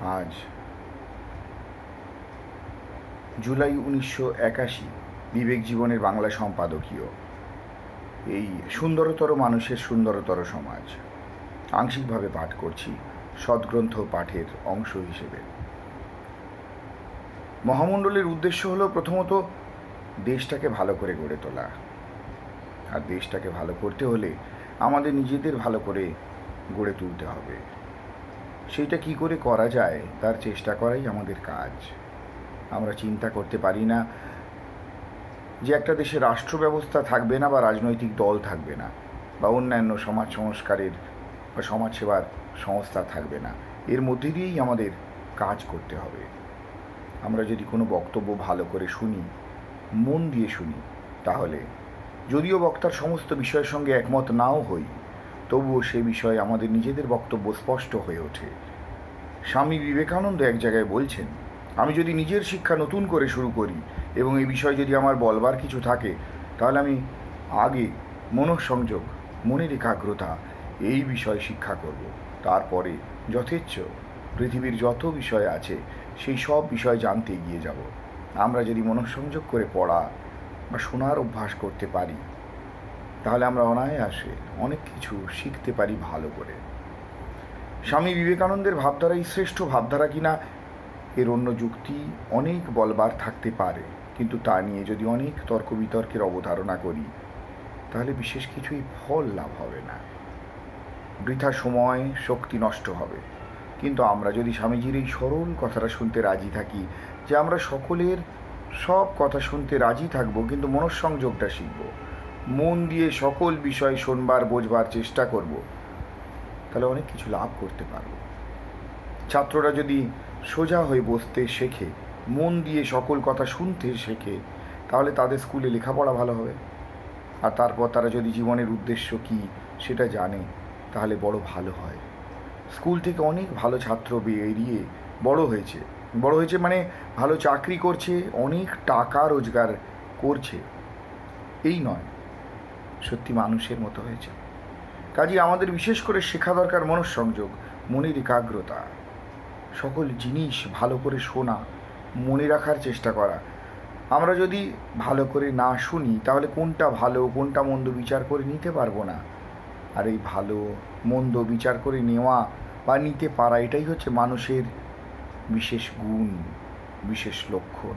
আজ জুলাই উনিশশো একাশি, বিবেক জীবনের বাংলা সম্পাদকীয়। এই সুন্দরতর মানুষের সুন্দরতর সমাজ। আংশিকভাবে পাঠ করছি সদ্গ্রন্থ পাঠের অংশ হিসেবে। মহামণ্ডলের উদ্দেশ্য হলো প্রথমত দেশটাকে ভালো করে গড়ে তোলা। আর দেশটাকে ভালো করতে হলে আমাদের নিজেদের ভালো করে গড়ে তুলতে হবে। সেইটা কি করে করা যায়? তার চেষ্টা করাই আমাদের কাজ। আমরা চিন্তা করতে পারি না যে একটা দেশে রাষ্ট্র ব্যবস্থা থাকবে না বা রাজনৈতিক দল থাকবে না বা অন্যান্য সমাজ সংস্কারের বা সমাজসেবার সংস্থা থাকবে না। এর মধ্যে দিয়েই আমাদের কাজ করতে হবে। আমরা যদি কোনো বক্তব্য ভালো করে শুনি, মন দিয়ে শুনি, তাহলে যদিও বক্তার সমস্ত বিষয়ের সঙ্গে একমত নাও হই তবুও সে বিষয়ে আমাদের নিজেদের বক্তব্য স্পষ্ট হয়ে ওঠে। স্বামী বিবেকানন্দ এক জায়গায় বলছেন, আমি যদি নিজের শিক্ষা নতুন করে শুরু করি এবং এই বিষয়ে যদি আমার বলবার কিছু থাকে, তাহলে আমি আগে মনঃসংযোগ, মনের একাগ্রতা এই বিষয়ে শিক্ষা করব। তারপরে যথেচ্ছ, পৃথিবীর যত বিষয় আছে সেই সব বিষয় জানতে এগিয়ে যাব। আমরা যদি মনঃসংযোগ করে পড়া বা শোনার অভ্যাস করতে পারি তাহলে আমরা অনায়াসে অনেক কিছু শিখতে পারি ভালো করে। স্বামী বিবেকানন্দের ভাবধারাই শ্রেষ্ঠ ভাবধারা কিনা, এর অন্য যুক্তি অনেক বলবার থাকতে পারে, কিন্তু তা নিয়ে যদি অনেক তর্ক বিতর্কের অবতারণা করি, তাহলে বিশেষ কিছুই ফল লাভ হবে না। বৃথা সময়, শক্তি নষ্ট হবে। কিন্তু আমরা যদি স্বামীজির এই সরল কথাটা শুনতে রাজি থাকি যে আমরা সকলের সব কথা শুনতে রাজি থাকব, কিন্তু মনঃসংযোগটা শিখব। মন দিয়ে সকল বিষয় শোনবার, বোঝবার চেষ্টা করব। তাহলে অনেক কিছু লাভ করতে পারব। ছাত্ররা যদি সোজা হয়ে বসতে শেখে, মন দিয়ে সকল কথা শুনতে শেখে, তাহলে তাদের স্কুলে লেখাপড়া ভালো হবে। আর তারপর তারা যদি জীবনের উদ্দেশ্য কী সেটা জানে, তাহলে বড় ভালো হয়। স্কুল থেকে অনেক ভালো ছাত্র বেরিয়ে বড় হয়েছে। বড় হয়েছে মানে ভালো চাকরি করছে, অনেক টাকা রোজগার করছে। এই নয়। সত্যি মানুষের মতো হয়েছে। কাজে, আমাদের বিশেষ করে শেখা দরকার মনঃসংযোগ, মনের একাগ্রতা। সকল জিনিস ভালো করে শোনা, মনে রাখার চেষ্টা করা। আমরা যদি ভালো করে না শুনি, তাহলে কোনটা ভালো, কোনটা মন্দ বিচার করে নিতে পারব না। আর এই ভালো, মন্দ বিচার করে নেওয়া বা নিতে পারা, এটাই হচ্ছে মানুষের বিশেষ গুণ, বিশেষ লক্ষণ।